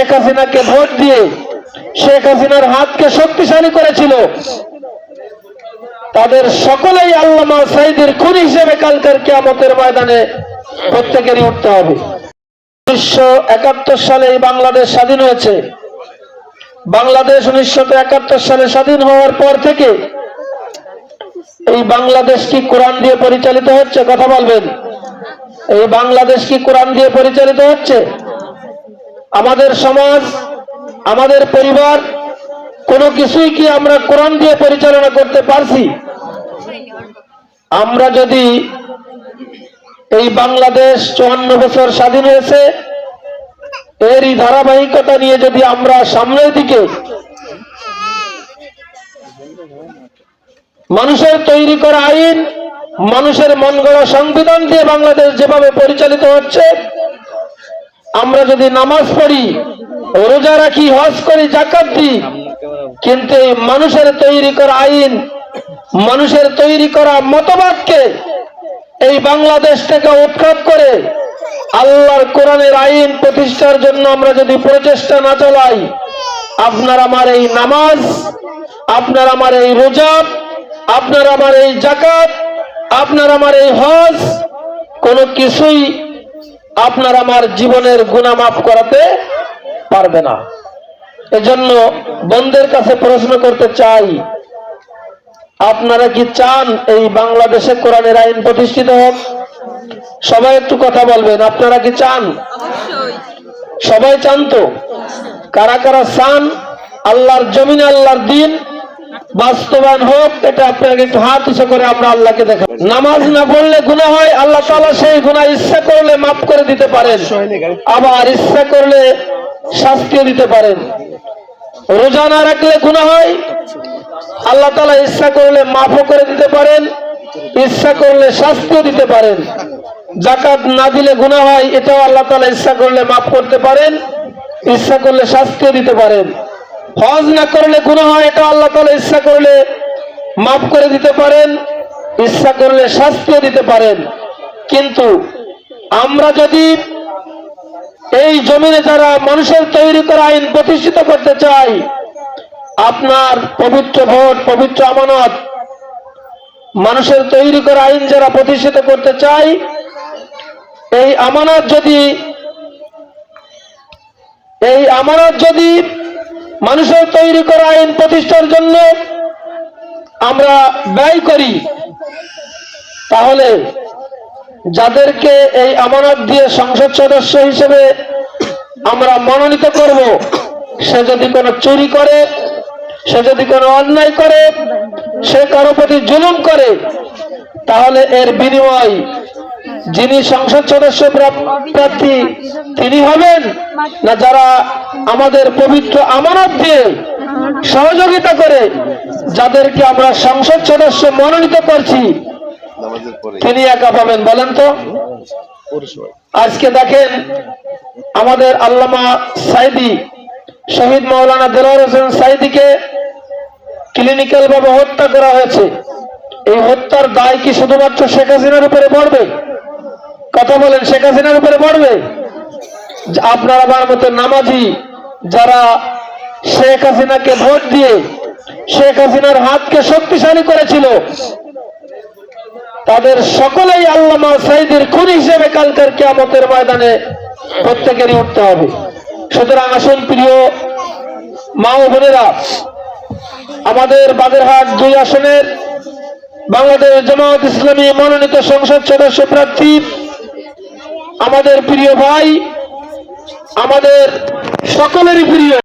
শেখ হাসিনাকে ভোট দিয়ে শেখ হাসিনার হাতকে শক্তিশালী করেছিল। তাদের সকলেই আল্লামা সাইদের খুন হিসেবে কালকের কিয়ামতের ময়দানে প্রত্যেকেরই উঠতে হবে। উনিশশো একাত্তর সালে বাংলাদেশ স্বাধীন হয়েছে। বাংলাদেশ উনিশশো একাত্তর সালে স্বাধীন হওয়ার পর থেকে এই বাংলাদেশ কি কোরআন দিয়ে পরিচালিত হচ্ছে? কথা বলবেন। এই বাংলাদেশ কি কোরআন দিয়ে পরিচালিত হচ্ছে? আমাদের সমাজ, আমাদের পরিবার, কোনো কিছুই কি আমরা কোরআন দিয়ে পরিচালনা করতে পারছি? আমরা যদি এই বাংলাদেশ চুয়ান্ন বছর স্বাধীন হয়েছে, এরই ধারাবাহিকতা নিয়ে যদি আমরা সামনের দিকে মানুষের তৈরি করা আইন, মানুষের মন গড়া সংবিধান দিয়ে বাংলাদেশ যেভাবে পরিচালিত হচ্ছে আমরা যদি নামাজ পড়ি, রোজা রাখি, হজ করি জাকাত দিই, কিন্তু এই মানুষের তৈরি করা আইন, মানুষের তৈরি করা মতবাদকে এই বাংলাদেশ থেকে উৎখাত করে আল্লাহর কোরআনের আইন প্রতিষ্ঠার জন্য আমরা যদি প্রচেষ্টা না চালাই, আপনার আমার এই নামাজ, আপনার আমার এই রোজা, আপনার আমার এই জাকাত আপনার আমার এই হজ, কোনো কিছুই আপনার আমার জীবনের গুণা মাফ করাতে পারবে না। এজন্য বন্ধের কাছে প্রশ্ন করতে চাই আপনারা কি চান এই বাংলাদেশে কোরআনের আইন প্রতিষ্ঠিত হোক? সবাই একটু কথা বলবেন আপনারা কি চান? সবাই চান তো? কারা কারা চান? আল্লাহর জমিনে আল্লাহর দিন? বাস্তবায়ন হোক, এটা আপনাকে একটু হাত উঁচু করে আমরা আল্লাহকে দেখা নামাজ না পড়লে গুণা হয়, আল্লাহ তালা সেই গুণা ইচ্ছা করলে মাফ করে দিতে পারেন। আবার ইচ্ছা করলে শাস্তিও দিতে পারেন। রোজা না রাখলে গুণা হয়, আল্লাহ তাআলা ইচ্ছা করলে মাফও করে দিতে পারেন, ইচ্ছা করলে শাস্তিও দিতে পারেন। জাকাত না দিলে গুনাহ হয়, এটাও আল্লাহ তালা ইচ্ছা করলে মাফ করতে পারেন, ইচ্ছা করলে শাস্তিও দিতে পারেন। হজ না করলে গুনাহ হয়, এটা আল্লাহ তাআলা ইচ্ছা করলে মাফ করে দিতে পারেন, ইচ্ছা করলে শাস্তিও দিতে পারেন। কিন্তু আমরা যদি এই জমিনে যারা মানুষের তৈরি করা আইন প্রতিষ্ঠিত করতে চাই, আপনার পবিত্র ভোট, পবিত্র আমানত, মানুষের তৈরি করা আইন যারা প্রতিষ্ঠিত করতে চাই, এই আমানত যদি, এই আমানত যদি মানুষের তৈরি করা আইন প্রতিষ্ঠার জন্য আমরা ব্যয় করি, তাহলে যাদেরকে এই আমানত দিয়ে সংসদ সদস্য হিসেবে আমরা মনোনীত করব, সে যদি কোনো চুরি করে, সে যদি কোনো অন্যায় করে, সে কারও প্রতি জুলুম করে, তাহলে এর বিনিময় যিনি সংসদ সদস্য প্রার্থী, তিনি হবেন না যারা আমাদের পবিত্র আমানত দিয়ে সহযোগিতা করে যাদেরকে আমরা সংসদ সদস্য মনোনীত করছি, তিনি একা পাবেন বলেন তো? আজকে দেখেন আমাদের আল্লামা সাইদি, শহীদ মাওলানা দেলোয়ার হোসেন সাইদিকে ক্লিনিক্যাল ভাবে হত্যা করা হয়েছে। এই হত্যার দায় কি শুধুমাত্র শেখ হাসিনার উপরে পড়বে? কথা বলেন, শেখ হাসিনার উপরে পড়বে? আপনার আমার মতো নামাজি যারা শেখ হাসিনাকে ভোট দিয়ে শেখ হাসিনার হাতকে শক্তিশালী করেছিল, তাদের সকলেই আল্লামা সাইদের খুন হিসেবে কালকের কিয়ামতের ময়দানে প্রত্যেকেরই উঠতে হবে। সুতরাং আসুন প্রিয় মা ও বোনেরা, আমাদের বাগেরহাট দুই আসনের বাংলাদেশ জামায়াত ইসলামী মনোনীত সংসদ সদস্য প্রার্থী, আমাদের প্রিয় ভাই আমাদের সকলেরই প্রিয়